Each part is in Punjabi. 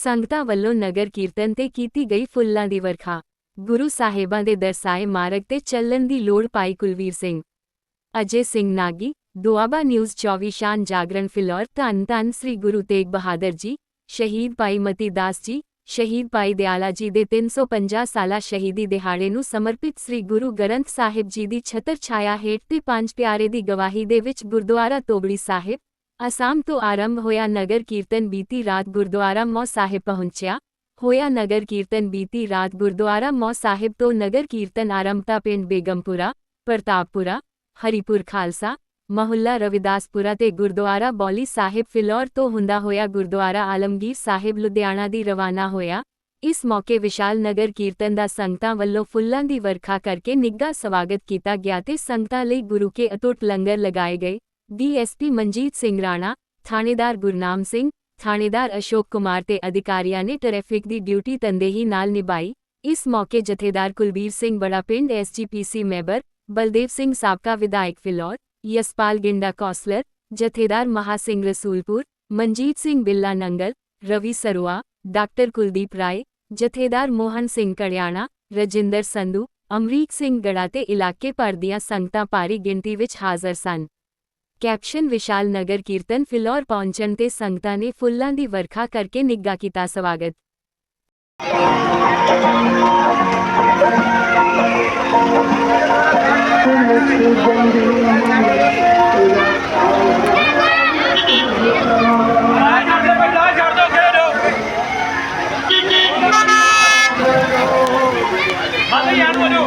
ਸੰਗਤਾਂ ਵੱਲੋਂ ਨਗਰ ਕੀਰਤਨ ਤੇ ਕੀਤੀ ਗਈ ਫੁੱਲਾਂ ਦੀ ਵਰਖਾ। ਗੁਰੂ ਸਾਹਿਬਾਂ ਦੇ ਦਰਸਾਏ ਮਾਰਗ ਤੇ ਚੱਲਣ ਦੀ ਲੋੜ ਪਾਈ ਕੁਲਵੀਰ ਸਿੰਘ। ਅਜੇ ਸਿੰਘ ਨਾਗੀ, ਦੁਆਬਾ ਨਿਊਜ਼ 24 ਸ਼ਾਨ ਜਾਗਰਣ ਫਿਲੌਰ, ਧੰਨ ਧੰਨ ਸ੍ਰੀ ਗੁਰੂ ਤੇਗ ਬਹਾਦਰ ਜੀ, ਸ਼ਹੀਦ ਭਾਈ ਮਤੀ ਦਾਸ ਜੀ, ਸ਼ਹੀਦ ਭਾਈ ਦਿਆਲਾ ਜੀ ਦੇ 350 ਸਾਲਾ ਸ਼ਹੀਦੀ ਦਿਹਾੜੇ ਨੂੰ ਸਮਰਪਿਤ ਸ੍ਰੀ ਗੁਰੂ ਗ੍ਰੰਥ ਸਾਹਿਬ ਜੀ ਦੀ ਛਤਰ ਛਾਇਆ ਹੇਠ ਤੇ ਪੰਜ ਪਿਆਰੇ ਦੀ ਗਵਾਹੀ ਦੇ ਵਿੱਚ ਗੁਰਦੁਆਰਾ ਤੋਬੜੀ ਸਾਹਿਬ ਅਸਾਮ ਤੋਂ ਆਰੰਭ ਹੋਇਆ ਨਗਰ ਕੀਰਤਨ ਬੀਤੀ ਰਾਤ ਗੁਰਦੁਆਰਾ ਮੌ ਸਾਹਿਬ ਪਹੁੰਚਿਆ ਹੋਇਆ ਨਗਰ ਕੀਰਤਨ ਬੀਤੀ ਰਾਤ ਗੁਰਦੁਆਰਾ ਮੌ ਸਾਹਿਬ ਤੋਂ ਨਗਰ ਕੀਰਤਨ ਆਰੰਭਤਾ ਪਿੰਡ ਬੇਗਮਪੁਰਾ ਪ੍ਰਤਾਪਪੁਰਾ ਹਰੀਪੁਰ ਖਾਲਸਾ ਮਹੱਲਾ ਰਵਿਦਾਸਪੁਰਾ ਤੇ ਗੁਰਦੁਆਰਾ ਬੌਲੀ ਸਾਹਿਬ ਫਿਲੌਰ ਤੋਂ ਹੁੰਦਾ ਹੋਇਆ ਗੁਰਦੁਆਰਾ ਆਲਮਗੀਰ ਸਾਹਿਬ ਲੁਧਿਆਣਾ ਦੀ ਰਵਾਨਾ ਹੋਇਆ ਇਸ ਮੌਕੇ ਵਿਸ਼ਾਲ ਨਗਰ ਕੀਰਤਨ ਦਾ ਸੰਗਤਾਂ ਵੱਲੋਂ ਫੁੱਲਾਂ ਦੀ ਵਰਖਾ ਕਰਕੇ ਨਿੱਘਾ ਸਵਾਗਤ ਕੀਤਾ ਗਿਆ ਤੇ ਸੰਗਤਾਂ ਲਈ ਗੁਰੂ ਕੇ ਅਟੁੱਟ ਲੰਗਰ ਲਗਾਏ ਗਏ ਡੀਐਸਪੀ ਮਨਜੀਤ ਸਿੰਘ ਰਾਣਾ, ਥਾਣੇਦਾਰ ਗੁਰਨਾਮ ਸਿੰਘ, ਥਾਣੇਦਾਰ ਅਸ਼ੋਕ ਕੁਮਾਰ ਤੇ ਅਧਿਕਾਰੀਆਂ ਨੇ ਟ੍ਰੈਫਿਕ ਦੀ ਡਿਊਟੀ ਤੰਦੇਹੀ ਨਾਲ ਨਿਭਾਈ। ਇਸ ਮੌਕੇ ਜਥੇਦਾਰ ਕੁਲਬੀਰ ਸਿੰਘ ਬੜਾ ਪਿੰਡ ਐਸਜੀਪੀਸੀ ਮੈਂਬਰ, ਬਲਦੇਵ ਸਿੰਘ ਸਾਬਕਾ ਵਿਧਾਇਕ ਫਿਲੌਰ, ਯਸਪਾਲ ਗਿੰਡਾ ਕੌਸਲਰ, ਜਥੇਦਾਰ ਮਹਾ ਸਿੰਘ ਰਸੂਲਪੁਰ, ਮਨਜੀਤ ਸਿੰਘ ਬਿੱਲਾ ਨੰਗਲ, ਰਵੀ ਸਰੂਆ, ਡਾਕਟਰ ਕੁਲਦੀਪ ਰਾਏ, ਜਥੇਦਾਰ ਮੋਹਨ ਸਿੰਘ ਕੜਿਆਣਾ, ਰਜਿੰਦਰ ਸੰਧੂ, ਅਮਰੀਕ ਸਿੰਘ ਗੜਾ ਤੇ ਇਲਾਕੇ ਭਰ ਦੀਆਂ ਸੰਗਤਾਂ ਭਾਰੀ ਗਿਣਤੀ ਵਿੱਚ ਹਾਜ਼ਰ ਸਨ। ਕੈਪਸ਼ਨ ਵਿਸ਼ਾਲ ਨਗਰ ਕੀਰਤਨ ਫਿਲੌਰ ਪਹੁੰਚਣ ਤੇ ਸੰਗਤਾਂ ਨੇ ਫੁੱਲਾਂ ਦੀ ਵਰਖਾ ਕਰਕੇ ਨਿੱਘਾ ਕੀਤਾ ਸਵਾਗਤ। ਆ ਛੱਡ ਦਿਓ ਭਾਈ ਲਾ ਛੱਡ ਦਿਓ ਖੇਡ ਹਾਂ ਯਾਰ ਬੋਲੋ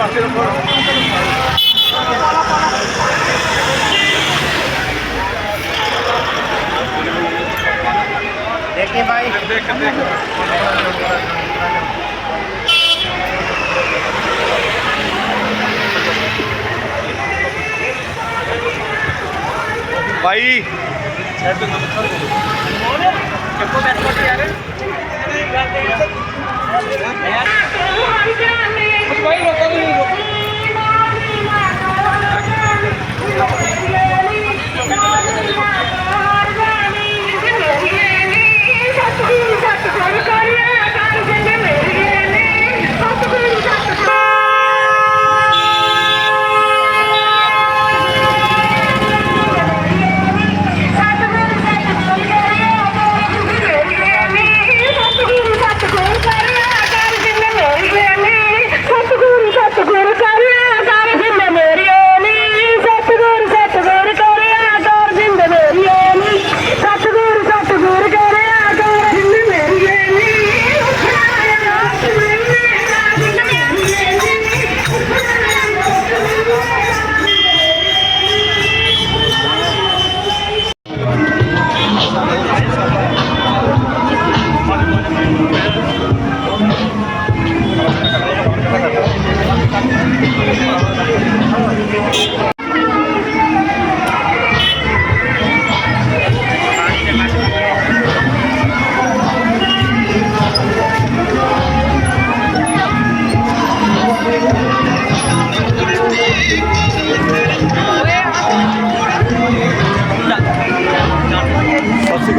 parceiro,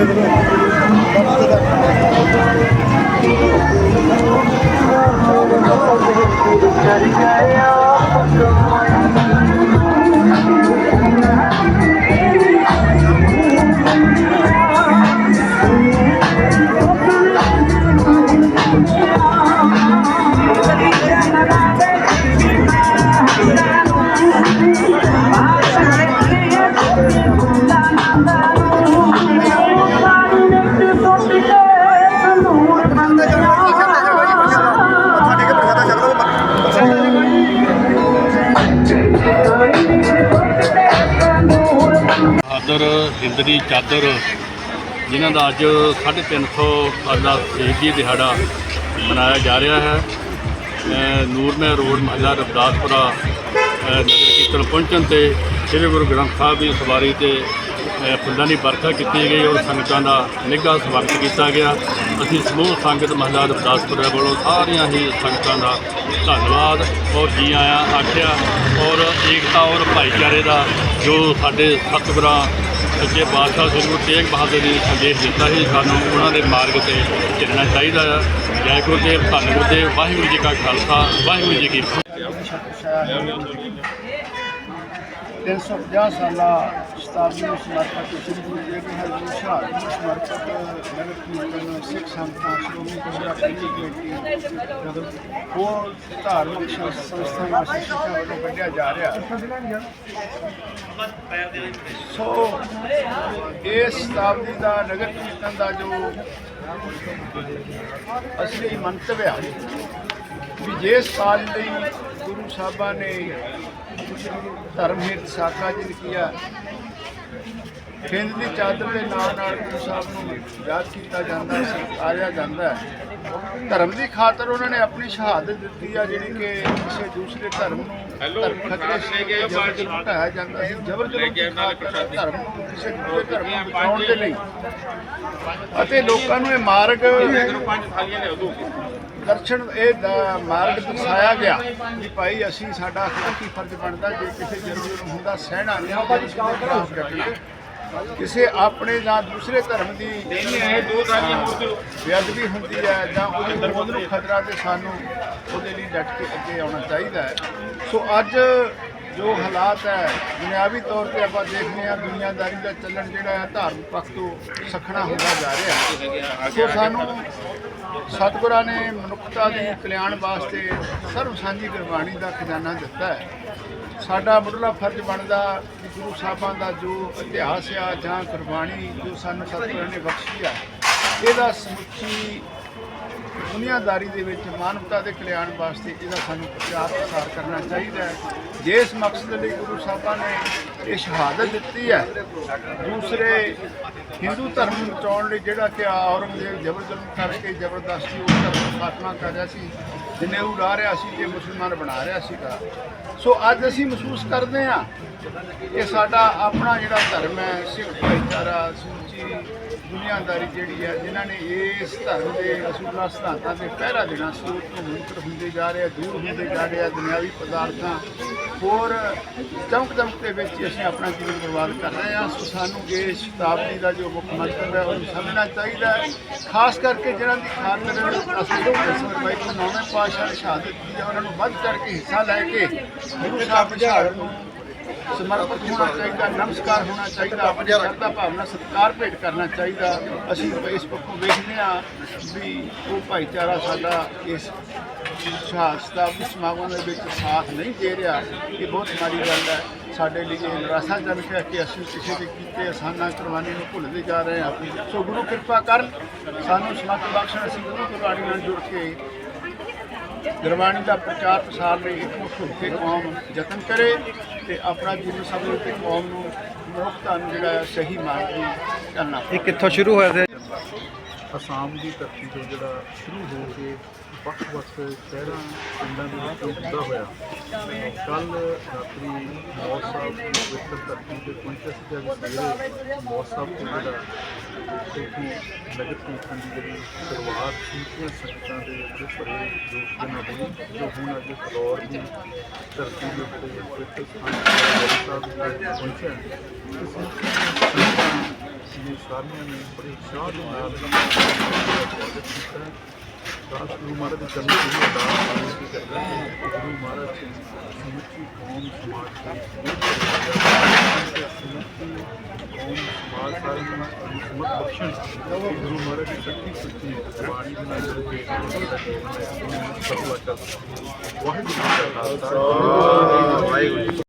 Thank you. ਚਾਦਰ ਹਿੰਦ ਚਾਦਰ ਜਿਨ੍ਹਾਂ ਦਾ ਅੱਜ 350 ਸਾਲਾ ਸ਼ਹੀਦੀ ਦਿਹਾੜਾ ਮਨਾਇਆ ਜਾ ਰਿਹਾ ਹੈ। ਅ, ਨੂਰਮਹਿ ਰੋਡ ਮਹੱਲਾ ਰਬਦਾਸਪੁਰਾ ਨਗਰ ਕੀਰਤਨ ਪਹੁੰਚਣ ਤੇ ਸ੍ਰੀ ਗੁਰੂ ਗ੍ਰੰਥ ਸਾਹਿਬ ਦੀ ਸਵਾਰੀ ਤੇ ਫੁੱਲਾਂ ਦੀ ਵਰਖਾ ਕੀਤੀ ਗਈ ਔਰ ਸੰਗਤਾਂ ਦਾ ਨਿੱਘਾ ਸਵਾਗਤ ਕੀਤਾ ਗਿਆ। ਅਸੀਂ ਸਮੂਹ ਸੰਗਤ ਮਹੱਲਾ ਰਬਦਾਸਪੁਰਾ ਵੱਲੋਂ ਸਾਰੀਆਂ ਹੀ ਸੰਗਤਾਂ ਦਾ ਧੰਨਵਾਦ ਔਰ ਜੀ ਆਇਆਂ ਆਖਿਆ ਔਰ ਏਕਤਾ ਔਰ ਭਾਈਚਾਰੇ ਦਾ ਜੋ ਸਾਡੇ ਸਤਿਗੁਰਾਂ, ਸੱਚੇ ਬਾਦਸ਼ਾਹ ਸ੍ਰੀ ਗੁਰੂ ਤੇਗ ਬਹਾਦਰ ਜੀ ਨੇ ਸੰਦੇਸ਼ ਦਿੱਤਾ ਸੀ, ਸਾਨੂੰ ਉਹਨਾਂ ਦੇ ਮਾਰਗ ਤੇ ਚੱਲਣਾ ਚਾਹੀਦਾ ਹੈ। ਜੈ ਗੁਰੂ ਦੇਵ ਧੰਨ ਗੁਰੂ ਦੇਵ ਵਾਹਿਗੁਰੂ ਜੀ ਕਾ ਖਾਲਸਾ, ਵਾਹਿਗੁਰੂ ਜੀ ਕੀ ਫਤਿਹ। 350 ਸਾਲਾ ਸ਼ਤਾਬਦੀ ਨੂੰ ਸਮਰਪਿਤ ਸ੍ਰੀ ਗੁਰੂ ਤੇਗ ਬਹਾਦਰ ਜੀ ਸ਼ਹਾਦਤ ਨੂੰ ਸਮਰਪਿਤ ਨਗਰ ਕੀਰਤਨ, ਸਿੱਖ ਸੰਗਤਾਂ, ਸ਼੍ਰੋਮਣੀ ਗੁਰਦੁਆਰਾ ਪ੍ਰਬੰਧਕ ਕਮੇਟੀ ਹੋਰ ਧਾਰਮਿਕ ਸੰਸਥਾਵਾਂ ਸਿੱਖਾਂ ਵੱਲੋਂ ਕੱਢਿਆ ਜਾ ਰਿਹਾ ਸੋ ਇਸ ਸ਼ਤਾਬਦੀ ਦਾ ਨਗਰ ਕੀਰਤਨ ਦਾ ਜੋ ਅਸਲੀ ਮੰਤਵ ਹੈ ਵੀ ਜਿਸ ਕਾਲ ਲਈ ਗੁਰੂ ਸਾਹਿਬਾਂ ਨੇ ਧਰਮ ਹਿਤ ਸਾਖਾ ਜਿਨ ਕੀਆ ਹਿੰਦ ਦੀ ਚਾਦਰ ਦੇ ਨਾਲ ਨਾਲ ਗੁਰੂ ਸਾਹਿਬ ਨੂੰ ਯਾਦ ਕੀਤਾ ਜਾਂਦਾ ਹੈ ਸਤਿਕਾਰਿਆ ਜਾਂਦਾ ਹੈ। ਧਰਮ ਦੀ ਖਾਤਰ ਉਹਨਾਂ ਨੇ ਆਪਣੀ ਸ਼ਹਾਦਤ ਦਿੱਤੀ ਆ ਜਿਹੜੀ ਕਿ ਕਿਸੇ ਦੂਸਰੇ ਧਰਮ ਨੂੰ ਧਰਮ ਖਤਰੇ ਸੀ ਕਿ ਢਾਇਆ ਜਾਂਦਾ ਸੀ ਜਬਰ ਜਬਰ ਧਰਮ ਨੂੰ ਕਿਸੇ ਦੂਸਰੇ ਧਰਮ ਨੂੰ ਬਚਾਉਣ ਦੇ ਲਈ। ਅਤੇ ਲੋਕਾਂ ਨੂੰ ਇਹ ਮਾਰਗ ਦਰਸ਼ਨ ਇਹ ਦ- ਮਾਰਗ ਦਰਸਾਇਆ ਗਿਆ ਕਿ ਭਾਈ ਅਸੀਂ ਸਾਡਾ ਅਖਲਾਕੀ ਫਰਜ਼ ਬਣਦਾ ਜੇ ਕਿਸੇ ਜਰੂਰ ਨੂੰ ਹੁੰਦਾ ਸਹਿਣਾ ਨਹੀਂ ਕਿਸੇ ਆਪਣੇ ਜਾਂ ਦੂਸਰੇ ਧਰਮ ਦੀ ਬੇਅਦਬੀ ਹੁੰਦੀ ਹੈ ਜਾਂ ਉਹਦੀ ਹੋਂਦ ਨੂੰ ਖਤਰਾ ਤੇ ਸਾਨੂੰ ਉਹਦੇ ਲਈ ਡਟ ਕੇ ਅੱਗੇ ਆਉਣਾ ਚਾਹੀਦਾ ਹੈ। ਸੋ ਅੱਜ ਜੋ ਹਾਲਾਤ ਹੈ ਦੁਨਿਆਵੀ ਤੌਰ ਤੇ ਆਪਾਂ ਦੇਖਦੇ ਹਾਂ ਦੁਨੀਆਦਾਰੀ ਦਾ ਚੱਲਣ ਜਿਹੜਾ ਹੈ ਧਾਰਮਿਕ ਪੱਖ ਤੋਂ ਸਖਣਾ ਹੁੰਦਾ ਜਾ ਰਿਹਾ ਹੈ। ਸੋ ਸਾਨੂੰ ਸਤਿਗੁਰਾਂ ਨੇ ਮਨੁੱਖਤਾ ਦੇ ਕਲਿਆਣ ਵਾਸਤੇ ਸਰਵ ਸਾਂਝੀ ਗੁਰਬਾਣੀ ਦਾ ਖਜ਼ਾਨਾ ਦਿੱਤਾ ਹੈ। ਸਾਡਾ ਮੁੱਢਲਾ ਫਰਜ਼ ਬਣਦਾ ਕਿ ਗੁਰੂ ਸਾਹਿਬਾਂ ਦਾ ਜੋ ਇਤਿਹਾਸ ਆ ਜਾਂ ਗੁਰਬਾਣੀ ਜੋ ਸਾਨੂੰ ਸਤਿਗੁਰਾਂ ਨੇ ਬਖਸ਼ੀ ਆ, ਇਹਦਾ ਸਮੁੱਚੀ ਦੁਨੀਆਦਾਰੀ ਦੇ ਵਿੱਚ ਮਾਨਵਤਾ ਦੇ ਕਲਿਆਣ ਵਾਸਤੇ ਇਹਦਾ ਸਾਨੂੰ ਪ੍ਰਚਾਰ ਪ੍ਰਸਾਰ ਕਰਨਾ ਚਾਹੀਦਾ ਹੈ। ਜਿਸ ਮਕਸਦ ਲਈ ਗੁਰੂ ਸਾਹਿਬਾਂ ਨੇ ਇਹ ਸ਼ਹਾਦਤ ਦਿੱਤੀ ਹੈ, ਦੂਸਰੇ ਹਿੰਦੂ ਧਰਮ ਨੂੰ ਬਚਾਉਣ ਲਈ ਜਿਹੜਾ ਕਿ ਔਰੰਗਜ਼ੇਬ ਜ਼ਬਰ ਜ਼ੁਲਮ ਕਰਕੇ ਜ਼ਬਰਦਸਤੀ ਉਸ ਧਰਮ ਨੂੰ ਖਾਤਮਾ ਕਰ ਰਿਹਾ ਸੀ ਜਨੇਊ ਉਡਾ ਰਿਹਾ ਸੀ ਤੇ ਮੁਸਲਮਾਨ ਬਣਾ ਰਿਹਾ ਸੀਗਾ। ਸੋ ਅੱਜ ਅਸੀਂ ਮਹਿਸੂਸ ਕਰਦੇ ਹਾਂ ਕਿ ਸਾਡਾ ਆਪਣਾ ਜਿਹੜਾ ਧਰਮ ਹੈ, ਸਿੱਖ ਭਾਈਚਾਰਾ ਦੁਨੀਆਦਾਰੀ ਜਿਹੜੀ ਹੈ, ਜਿਨ੍ਹਾਂ ਨੇ ਇਸ ਧਰਮ ਦੇ ਅਸੂਲਾਂ ਸਿਧਾਂਤਾਂ ਤੇ ਪਹਿਰਾ ਦੇਣਾ ਸੀ ਉਹ ਤੋਂ ਮੁਨਕਰ ਹੁੰਦੇ ਜਾ ਰਹੇ ਆ ਦੂਰ ਹੁੰਦੇ ਜਾ ਰਹੇ ਆ ਦੁਨਿਆਵੀ ਪਦਾਰਥਾਂ ਹੋਰ ਚਮਕ ਦਮਕ ਦੇ ਵਿੱਚ ਹੀ ਅਸੀਂ ਆਪਣਾ ਜੀਵਨ ਬਰਬਾਦ ਕਰ ਰਹੇ ਹਾਂ। ਸੋ ਸਾਨੂੰ ਇਹ ਸ਼ਤਾਬਦੀ ਦਾ ਜੋ ਮੁੱਖ ਮੰਤਵ ਹੈ, ਉਹਨੂੰ ਸਮਝਣਾ ਚਾਹੀਦਾ ਹੈ। ਖਾਸ ਕਰਕੇ ਜਿਨ੍ਹਾਂ ਦੀ ਖਾਤਰ ਅਸੀਂ ਦਸਵੇਂ ਬਾਈ ਨੌਵੇਂ ਪਾਤਸ਼ਾਹ ਨੇ ਸ਼ਹਾਦਤ ਦਿੱਤੀ ਹੈ, ਉਹਨਾਂ ਨੂੰ ਵੱਧ ਚੜ ਕੇ ਹਿੱਸਾ ਲੈ ਕੇ ਗੁਰੂ ਸਾਹਿਬ ਦੀ ਨੂੰ ਸਮਰਪਿਤ ਹੋਣਾ ਚਾਹੀਦਾ ਨਮਸਕਾਰ ਹੋਣਾ ਚਾਹੀਦਾ ਆਪਣੀ ਸ਼ਰਧਾ ਭਾਵਨਾ ਸਤਿਕਾਰ ਭੇਟ ਕਰਨਾ ਚਾਹੀਦਾ। ਅਸੀਂ ਇਸ ਪੱਖੋਂ ਵੇਖਦੇ ਹਾਂ ਵੀ ਉਹ ਭਾਈਚਾਰਾ ਸਾਡਾ ਇਸ ਸ਼ਹਾਦਤ ਸਮਾਗਮ ਦੇ ਵਿੱਚ ਸਾਥ ਨਹੀਂ ਦੇ ਰਿਹਾ। ਇਹ ਬਹੁਤ ਮਾੜੀ ਗੱਲ ਹੈ। ਸਾਡੇ ਲਈ ਇਹ ਨਿਰਾਸ਼ਾਜਨਕ ਹੈ ਕਿ ਅਸੀਂ ਕਿਸੇ ਦੇ ਕੀਤੇ ਅਸਾਨਾਂ ਕੁਰਬਾਨੀ ਨੂੰ ਭੁੱਲਦੇ ਜਾ ਰਹੇ ਹਾਂ। ਸੋ ਗੁਰੂ ਕਿਰਪਾ ਕਰਨ ਸਾਨੂੰ ਸਮਤ ਬਖਸ਼ਣ ਅਸੀਂ ਗੁਰੂ ਕੁਰਬਾਨੀ ਨਾਲ ਜੁੜ ਕੇ ਗੁਰਬਾਣੀ ਦਾ ਪ੍ਰਚਾਰ ਪ੍ਰਸਾਰ ਲਈ ਇਕਮੁੱਠ ਹੋ ਕੇ ਕੌਮ ਯਤਨ ਕਰੇ। ਤੇ ਆਪਣਾ ਜੀਵਨ ਸਫਲ ਤੇ ਕੌਮ ਨੂੰ ਮਨੁੱਖਤਾ ਨੂੰ ਜਿਹੜਾ ਸਹੀ ਮਾਰਗ ਦੀ ਕਰਨਾ ਇਹ ਕਿੱਥੋਂ ਸ਼ੁਰੂ ਹੋਇਆ ਸੀ? ਅਸਾਮ ਦੀ ਧਰਤੀ ਤੋਂ ਜਿਹੜਾ ਸ਼ੁਰੂ ਹੋ ਕੇ ਵੱਖ-ਵੱਖ ਸ਼ਹਿਰਾਂ ਪਿੰਡਾਂ ਦੇ ਵਿੱਚ ਇਹ ਹੁੰਦਾ ਹੋਇਆ ਕੱਲ ਰਾਤਰੀ ਮੌਤ ਸਾਹਿਬ ਦੀ ਪਵਿੱਤਰ ਧਰਤੀ ਤੇ ਪਹੁੰਚਿਆ ਸੀ ਜਦ ਸਵੇਰੇ ਮੌਤ ਸਾਹਿਬ ਤੋਂ ਜਿਹੜਾ ਇੱਥੇ ਨਗਰ ਕੀਰਤਨ ਦੀ ਜਿਹੜੀ ਸ਼ੁਰੂਆਤ ਸੀਤੀਆਂ ਸੰਗਤਾਂ ਦੇ ਵਿੱਚ ਬੜੇ ਜੋਸ਼ ਦੇ ਨਾਲ ਹੋਈ ਜੋ ਹੁਣ ਅੱਜ ਫਲੋਰ ਦੀ ਧਰਤੀ ਦੇ ਉੱਤੇ ਪਵਿੱਤਰ ਸਥਾਨ ਗੁਰੂ ਸਾਹਿਬ ਦੇ ਵਿੱਚ ਪਹੁੰਚਿਆ ਇਸ ਸੰਗਤਾਂ ਨੇ ਸਾਰੀਆਂ ਨੇ ਬੜੇ ਉਤਸ਼ਾਹ ਦੇ ਨਾਲ ਸਵਾਗਤ ਕੀਤਾ ਦਾਸ ਗੁਰੂ ਮਹਾਰਾਜ ਦੇ ਚਰਨ ਦੀ ਅਰਦਾਸ ਬੇਨਤੀ ਕਰਦਾ ਹੈ। ਗੁਰੂ ਮਹਾਰਾਜ ਸਮਾਜ ਦੇ ਕੌਮ ਸਮਾਜ ਸਾਰਿਆਂ ਨੂੰ ਸਮਤ ਬਖਸ਼ਣ ਗੁਰੂ ਮਹਾਰਾਜ ਦੀ ਸੱਚੀ ਸੱਚੀ ਬਾਣੀ ਦੇ ਕੇ ਉਹਨਾਂ ਵਾਹਿਗੁਰੂ ਜੀ ਕਾ ਖਾਲਸਾ। ਵਾਹਿਗੁਰੂ